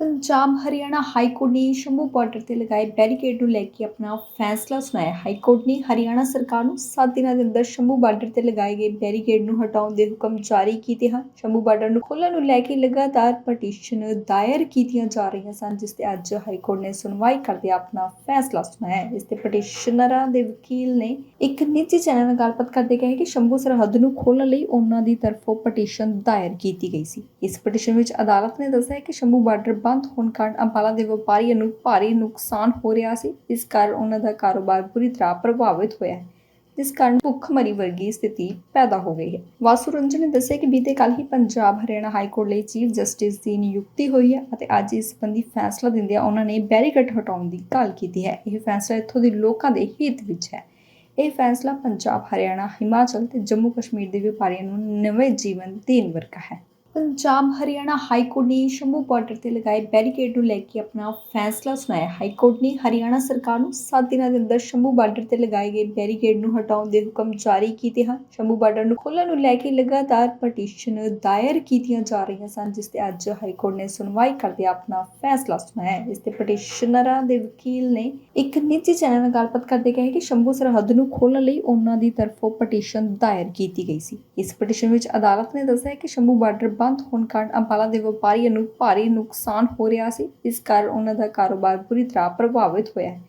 Punjab, Haryana high court ਨੇ Shambhu border ਤੇ ਲਗਾਏ ਬੈਰੀਕੇਡ ਨੂੰ ਲੈ ਕੇ ਆਪਣਾ ਫੈਸਲਾ ਸੁਣਾਇਆ। ਹਾਈ ਕੋਰਟ ਨੇ ਹਰਿਆਣਾ ਸਰਕਾਰ ਨੂੰ 7 ਦਿਨਾਂ ਦੇ ਅੰਦਰ ਸ਼ੰਭੂ ਬਾਰਡਰ ਤੇ ਲਗਾਏ ਗਏ ਬੈਰੀਕੇਡ ਨੂੰ ਹਟਾਉਣ ਦੇ ਹੁਕਮ ਜਾਰੀ ਕੀਤੇ ਹਨ। ਸ਼ੰਭੂ ਬਾਰਡਰ ਨੂੰ ਖੋਲ੍ਹਣ ਨੂੰ ਲੈ ਕੇ ਲਗਾਤਾਰ ਪਟੀਸ਼ਨ ਦਾਇਰ ਕੀਤੀਆਂ ਜਾ ਰਹੀਆਂ ਸਨ, ਜਿਸ ਤੇ ਅੱਜ ਹਾਈ ਕੋਰਟ ਨੇ ਸੁਣਵਾਈ ਕਰਦੇ ਆਪਣਾ ਫੈਸਲਾ ਸੁਣਾਇਆ ਇਸ ਤੇ ਪਟੀਸ਼ਨਰਾਂ ਦੇ ਵਕੀਲ ਨੇ ਇੱਕ ਨਿੱਜੀ ਚੈਨਲ ਨਾਲ ਗੱਲਬਾਤ ਕਰਦੇ ਕਿਹਾ ਕਿ ਸ਼ੰਭੂ ਸਰਹੱਦ ਨੂੰ ਖੋਲ੍ਹਣ ਲਈ ਉਹਨਾਂ ਦੀ ਤਰਫੋਂ ਪਟੀਸ਼ਨ ਦਾਇਰ ਕੀਤੀ ਗਈ ਸੀ। ਇਸ ਪਟੀਸ਼ਨ ਵਿੱਚ ਅਦਾਲਤ ਨੇ ਦੱਸਿਆ ਕਿ ਸ਼ੰਭੂ ਬਾਰਡਰ ਬੰਦ ਹੋਣ ਕਾਰਨ ਅੰਬਾਲਾ ਦੇ ਵਪਾਰੀਆਂ ਨੂੰ ਭਾਰੀ ਨੁਕਸਾਨ ਹੋ ਰਿਹਾ ਸੀ। ਇਸ ਕਾਰਨ ਉਹਨਾਂ ਦਾ ਕਾਰੋਬਾਰ ਬੁਰੀ ਤਰ੍ਹਾਂ ਪ੍ਰਭਾਵਿਤ ਹੋਇਆ ਹੈ, ਜਿਸ ਕਾਰਨ ਭੁੱਖਮਰੀ ਵਰਗੀ ਸਥਿਤੀ ਪੈਦਾ ਹੋ ਗਈ ਹੈ। ਵਾਸੂ ਰੰਜਨ ਨੇ ਦੱਸਿਆ ਕਿ ਬੀਤੇ ਕੱਲ੍ਹ ਹੀ ਪੰਜਾਬ ਹਰਿਆਣਾ ਹਾਈ ਕੋਰਟ ਲਈ ਚੀਫ ਜਸਟਿਸ ਦੀ ਨਿਯੁਕਤੀ ਹੋਈ ਹੈ ਅਤੇ ਅੱਜ ਇਸ ਸੰਬੰਧੀ ਫੈਸਲਾ ਦਿੰਦਿਆਂ ਉਹਨਾਂ ਨੇ ਬੈਰੀਕੇਡ ਹਟਾਉਣ ਦੀ ਗੱਲ ਕੀਤੀ ਹੈ। ਇਹ ਫੈਸਲਾ ਇੱਥੋਂ ਦੇ ਲੋਕਾਂ ਦੇ ਹਿੱਤ ਵਿੱਚ ਹੈ। ਇਹ ਫੈਸਲਾ ਪੰਜਾਬ, ਹਰਿਆਣਾ, ਹਿਮਾਚਲ ਤੇ ਜੰਮੂ ਕਸ਼ਮੀਰ ਦੇ ਵਪਾਰੀਆਂ ਨੂੰ ਨਵੇਂ ਜੀਵਨ ਦੇਣ ਵਰਗਾ ਹੈ। ਪੰਜਾਬ, ਹਰਿਆਣਾ ਹਾਈ ਕੋਰਟ ਨੇ ਸ਼ੰਭੂ ਬਾਰਡਰ ਤੇ ਲਗਾਏ ਬੈਰੀਕੇਡ ਨੂੰ ਲੈ ਕੇ ਆਪਣਾ ਫੈਸਲਾ ਸੁਣਾਇਆ। ਹਾਈ ਕੋਰਟ ਨੇ ਹਰਿਆਣਾ ਸਰਕਾਰ ਨੂੰ 7 ਦਿਨਾਂ ਦੇ ਅੰਦਰ ਸ਼ੰਭੂ ਬਾਰਡਰ ਤੇ ਲਗਾਏ ਗਏ ਬੈਰੀਕੇਡ ਨੂੰ ਹਟਾਉਣ ਦੇ ਹੁਕਮ ਜਾਰੀ ਕੀਤੇ ਹਨ। ਸ਼ੰਭੂ ਬਾਰਡਰ ਨੂੰ ਖੋਲ੍ਹਣ ਨੂੰ ਲੈ ਕੇ ਲਗਾਤਾਰ ਪਟੀਸ਼ਨ ਦਾਇਰ ਕੀਤੀਆਂ ਜਾ ਰਹੀਆਂ ਸਨ, ਜਿਸ ਤੇ ਅੱਜ ਹਾਈ ਕੋਰਟ ਨੇ ਸੁਣਵਾਈ ਕਰਦੇ ਆਪਣਾ ਫੈਸਲਾ ਸੁਣਾਇਆ। ਇਸ ਤੇ ਪਟੀਸ਼ਨਰਾਂ ਦੇ ਵਕੀਲ ਨੇ ਇੱਕ ਨਿੱਜੀ ਚੈਨਲ ਨਾਲ ਗੱਲਬਾਤ ਕਰਦੇ ਕਿਹਾ ਕਿ ਸ਼ੰਭੂ ਸਰਹੱਦ ਨੂੰ ਖੋਲ੍ਹਣ ਲਈ ਉਹਨਾਂ ਦੀ ਤਰਫੋਂ ਪਟੀਸ਼ਨ ਦਾਇਰ ਕੀਤੀ ਗਈ ਸੀ। ਇਸ ਪਟੀਸ਼ਨ ਵਿੱਚ ਅਦਾਲਤ ਨੇ ਦੱਸਿਆ ਕਿ ਸ਼ੰਭੂ ਬਾਰਡਰ ਬੰਦ ਹੋਣ ਕਾਰਨ ਅੰਬਾਲਾ ਦੇ ਵਪਾਰੀਆਂ ਨੂੰ ਭਾਰੀ ਨੁਕਸਾਨ ਹੋ ਰਿਹਾ ਸੀ ਇਸ ਕਾਰਨ ਉਹਨਾਂ ਦਾ ਕਾਰੋਬਾਰ ਬੁਰੀ ਤਰ੍ਹਾਂ ਪ੍ਰਭਾਵਿਤ ਹੋਇਆ ਹੈ,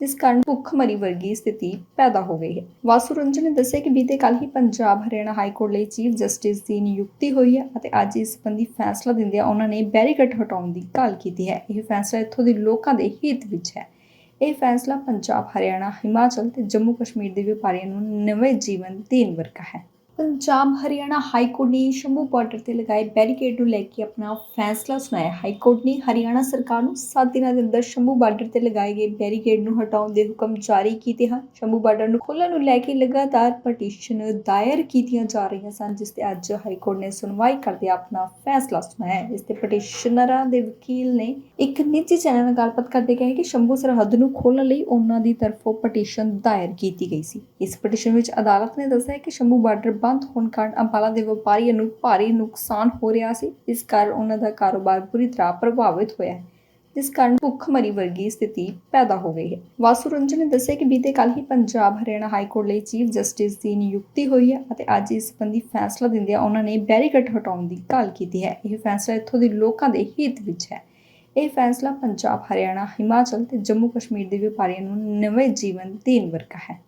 ਜਿਸ ਕਾਰਨ ਭੁੱਖਮਰੀ ਵਰਗੀ ਸਥਿਤੀ ਪੈਦਾ ਹੋ ਗਈ ਹੈ। ਵਾਸੂ ਰੰਜਨ ਨੇ ਦੱਸਿਆ ਕਿ ਬੀਤੇ ਕੱਲ੍ਹ ਹੀ ਪੰਜਾਬ ਹਰਿਆਣਾ ਹਾਈ ਕੋਰਟ ਲਈ ਚੀਫ ਜਸਟਿਸ ਦੀ ਨਿਯੁਕਤੀ ਹੋਈ ਹੈ ਅਤੇ ਅੱਜ ਇਸ ਸੰਬੰਧੀ ਫੈਸਲਾ ਦਿੰਦਿਆਂ ਉਹਨਾਂ ਨੇ ਬੈਰੀਕੇਡ ਹਟਾਉਣ ਦੀ ਗੱਲ ਕੀਤੀ ਹੈ। ਇਹ ਫੈਸਲਾ ਇੱਥੋਂ ਦੇ ਲੋਕਾਂ ਦੇ ਹਿੱਤ ਵਿੱਚ ਹੈ। ਇਹ ਫੈਸਲਾ ਪੰਜਾਬ, ਹਰਿਆਣਾ, ਹਿਮਾਚਲ ਤੇ ਜੰਮੂ ਕਸ਼ਮੀਰ ਦੇ ਵਪਾਰੀਆਂ ਨੂੰ ਨਵੇਂ ਜੀਵਨ ਦੇਣ ਵਰਗਾ ਹੈ। ਪੰਜਾਬ, ਹਰਿਆਣਾ ਹਾਈ ਕੋਰਟ ਨੇ ਸ਼ੰਭੂ ਬਾਰਡਰ ਤੇ ਲਗਾਏ ਬੈਰੀਕੇਡ ਨੂੰ ਲੈ ਕੇ ਆਪਣਾ ਫੈਸਲਾ ਸੁਣਾਇਆ। ਹਾਈ ਕੋਰਟ ਨੇ ਹਰਿਆਣਾ ਸਰਕਾਰ ਨੂੰ 7 ਦਿਨਾਂ ਦੇ ਅੰਦਰ ਸ਼ੰਭੂ ਬਾਰਡਰ ਤੇ ਲਗਾਏ ਗਏ ਬੈਰੀਕੇਡ ਨੂੰ ਹਟਾਉਣ ਦੇ ਹੁਕਮ ਜਾਰੀ ਕੀਤੇ ਹਨ। ਸ਼ੰਭੂ ਬਾਰਡਰ ਨੂੰ ਖੋਲ੍ਹਣ ਨੂੰ ਲੈ ਕੇ ਲਗਾਤਾਰ ਪਟੀਸ਼ਨ ਦਾਇਰ ਕੀਤੀਆਂ ਜਾ ਰਹੀਆਂ ਸਨ, ਜਿਸ ਤੇ ਅੱਜ ਹਾਈ ਕੋਰਟ ਨੇ ਸੁਣਵਾਈ ਕਰਦੇ ਆਪਣਾ ਫੈਸਲਾ ਸੁਣਾਇਆ ਇਸ ਤੇ ਪਟੀਸ਼ਨਰਾਂ ਦੇ ਵਕੀਲ ਨੇ ਇੱਕ ਨਿੱਜੀ ਚੈਨਲ ਨਾਲ ਗੱਲਬਾਤ ਕਰਦੇ ਕਿਹਾ ਕਿ ਸ਼ੰਭੂ ਸਰਹੱਦ ਨੂੰ ਖੋਲ੍ਹਣ ਲਈ ਉਹਨਾਂ ਦੀ ਤਰਫੋਂ ਪਟੀਸ਼ਨ ਦਾਇਰ ਕੀਤੀ ਗਈ ਸੀ। ਇਸ ਪਟੀਸ਼ਨ ਵਿੱਚ ਅਦਾਲਤ ਨੇ ਦੱਸਿਆ ਕਿ ਸ਼ੰਭੂ ਬਾਰਡਰ ਬੰਦ ਹੋਣ ਕਾਰਨ ਅੰਬਾਲਾ ਦੇ ਵਪਾਰੀਆਂ ਨੂੰ ਭਾਰੀ ਨੁਕਸਾਨ ਹੋ ਰਿਹਾ ਸੀ। ਇਸ ਕਾਰਨ ਉਹਨਾਂ ਦਾ ਕਾਰੋਬਾਰ ਬੁਰੀ ਤਰ੍ਹਾਂ ਪ੍ਰਭਾਵਿਤ ਹੋਇਆ ਹੈ, ਜਿਸ ਕਾਰਨ ਭੁੱਖਮਰੀ ਵਰਗੀ ਸਥਿਤੀ ਪੈਦਾ ਹੋ ਗਈ ਹੈ। ਵਾਸੂ ਰੰਜਨ ਨੇ ਦੱਸਿਆ ਕਿ ਬੀਤੇ ਕੱਲ੍ਹ ਹੀ ਪੰਜਾਬ ਹਰਿਆਣਾ ਹਾਈ ਕੋਰਟ ਲਈ ਚੀਫ ਜਸਟਿਸ ਦੀ ਨਿਯੁਕਤੀ ਹੋਈ ਹੈ ਅਤੇ ਅੱਜ ਇਸ ਸੰਬੰਧੀ ਫੈਸਲਾ ਦਿੰਦਿਆਂ ਉਹਨਾਂ ਨੇ ਬੈਰੀਕੇਡ ਹਟਾਉਣ ਦੀ ਗੱਲ ਕੀਤੀ ਹੈ। ਇਹ ਫੈਸਲਾ ਇੱਥੋਂ ਦੇ ਲੋਕਾਂ ਦੇ ਹਿੱਤ ਵਿੱਚ ਹੈ। ਇਹ ਫੈਸਲਾ ਪੰਜਾਬ, ਹਰਿਆਣਾ, ਹਿਮਾਚਲ ਤੇ ਜੰਮੂ ਕਸ਼ਮੀਰ ਦੇ ਵਪਾਰੀਆਂ ਨੂੰ ਨਵੇਂ ਜੀਵਨ ਦੇਣ ਵਰਗਾ ਹੈ।